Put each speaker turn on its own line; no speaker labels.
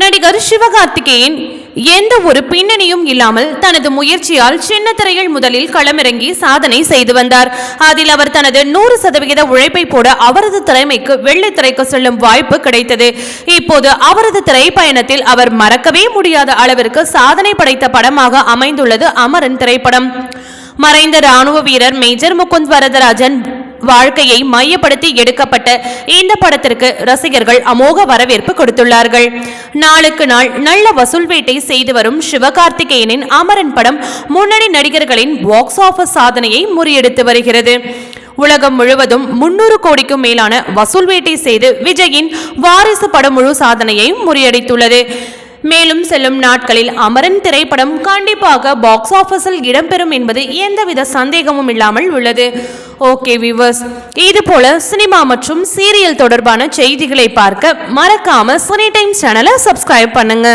நடிகர் சிவகார்த்திகேயன் எந்த ஒரு பின்னணியும் இல்லாமல் தனது முயற்சியால் சின்ன திரையில் முதலில் களமிறங்கி சாதனை செய்து வந்தார். அதில் அவர் தனது நூறு சதவிகித உழைப்பை போட அவரது திறமைக்கு வெள்ளித்திரைக்கு செல்லும் வாய்ப்பு கிடைத்தது. இப்போது அவரது திரைப்பயணத்தில் அவர் மறக்கவே முடியாத அளவிற்கு சாதனை படைத்த படமாக அமைந்துள்ளது அமரன் திரைப்படம். மறைந்த ராணுவ வீரர் மேஜர் முகுந்த் வரதராஜன் வாழ்க்கையை மையப்படுத்தி எடுக்கப்பட்ட இந்த படத்திற்கு ரசிகர்கள் அமோக வரவேற்பு கொடுத்துள்ளார்கள். நாளுக்கு நாள் நல்ல வசூல் வேட்டை செய்து வரும் சிவகார்த்திகேயனின் அமரன் படம் முன்னணி நடிகர்களின் பாக்ஸ் ஆபீஸ் சாதனையை முறியடித்து வருகிறது. உலகம் முழுவதும் முன்னூறு கோடிக்கும் மேலான வசூல் வேட்டை செய்து விஜயின் வாரிசு படம் முழு சாதனையை முறியடித்துள்ளது. மேலும் செல்லும் நாட்களில் அமரன் திரைப்படம் கண்டிப்பாக பாக்ஸ் ஆஃபீஸில் இடம்பெறும் என்பது எந்தவித சந்தேகமும் இல்லாமல் உள்ளது. ஓகே விவர்ஸ் இது போல சினிமா மற்றும் சீரியல் தொடர்பான செய்திகளை பார்க்க மறக்காம சினி டைம்ஸ் சேனலை சப்ஸ்கிரைப் பண்ணுங்க.